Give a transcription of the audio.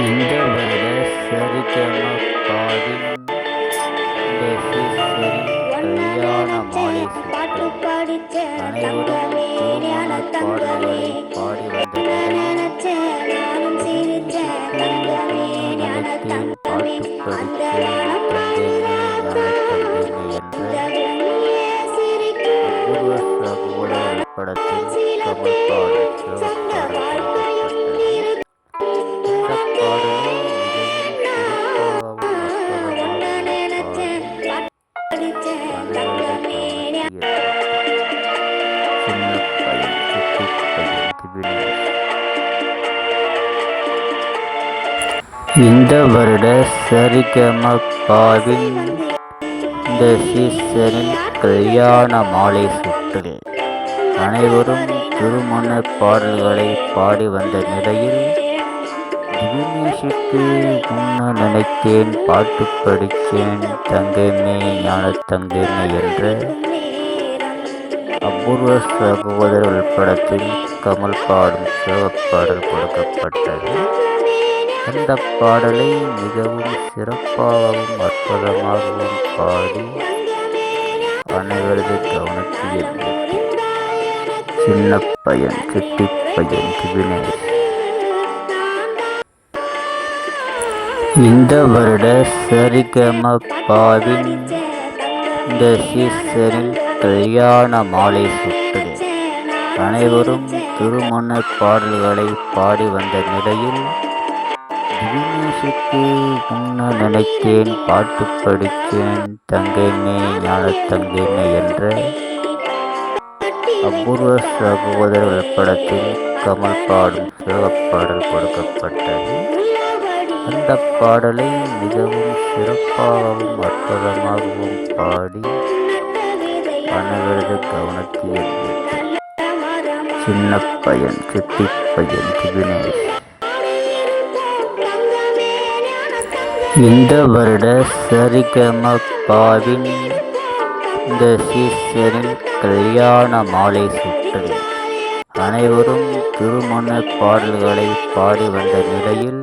இந்த வருட சரிகம டெசிசரி கல்யாண மாலை அனைவரும் பாடல்களை பாடி வந்த நிலையில் நினைச்சேன் நானும் இந்த வருட சரிகம பாவின் இந்த சீசனில் கல்யாண மாலை சுற்றில் அனைவரும் திருமண பாடல்களை பாடி வந்த நிலையில் தினேஷுக்கு முன்ன நினைத்தேன் பாட்டு படித்தேன் தங்கமே ஞான தங்கமே என்ற அபூர்வ சகோதரர்கள் உள்படத்தில் கமல் பாடும் சிவப்பாடல் கொடுக்கப்பட்டது. அந்த பாடலை மிகவும் சிறப்பாகவும் அற்புதமாகவும் பாடி அனைவரது கவனத்தில் சின்ன பையன் சிட்டி பையன் திவினேஷ். இந்த வருட சரிகம பாவின் இந்த சீசனில் கல்யாண மாலை சுற்று அனைவரும் திருமண பாடல்களை பாடி வந்த நிலையில் திவினேஷுக்கு முன்ன நினைத்தேன் பாட்டு படித்தேன் தங்கைமே ஞான தங்கைமே என்ற அபூர்வ சகோதரர்கள் படத்தில் கமல் பாடும் சிவப்பாடல் கொடுக்கப்பட்டது. அந்த பாடலை மிகவும் சிறப்பாகவும் அற்புதமாகவும் பாடி அனைவரது கவனத்தில் சின்ன பையன் சிட்டி பையன் திவினேஷ். இந்த வருட சரிகம பாவின் இந்த சீசனில் கல்யாண மாலை சுற்றல். அனைவரும் திருமண பாடல்களை பாடி வந்த நிலையில்